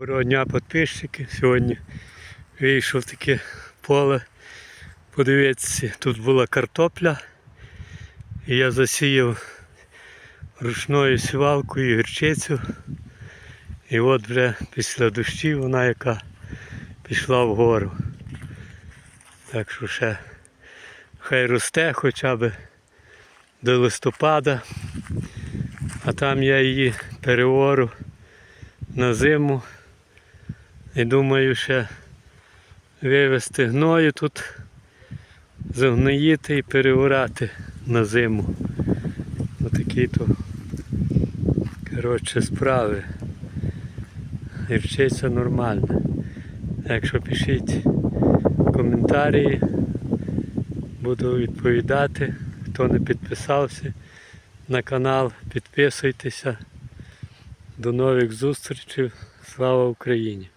Доброго дня підписчики. Сьогодні вийшов таке поле. Подивіться, тут була картопля. І я засіяв ручною сівалкою гірчицю. І от вже після дощів вона яка пішла вгору. Так що ще хай росте хоча б до листопада. А там я її переору на зиму. І думаю, ще вивезти гною тут, загноїти і переорати на зиму. Отакі то коротше справи. Гірчиця нормальна. Якщо пишіть коментарі, буду відповідати. Хто не підписався на канал, підписуйтеся. До нових зустрічей. Слава Україні!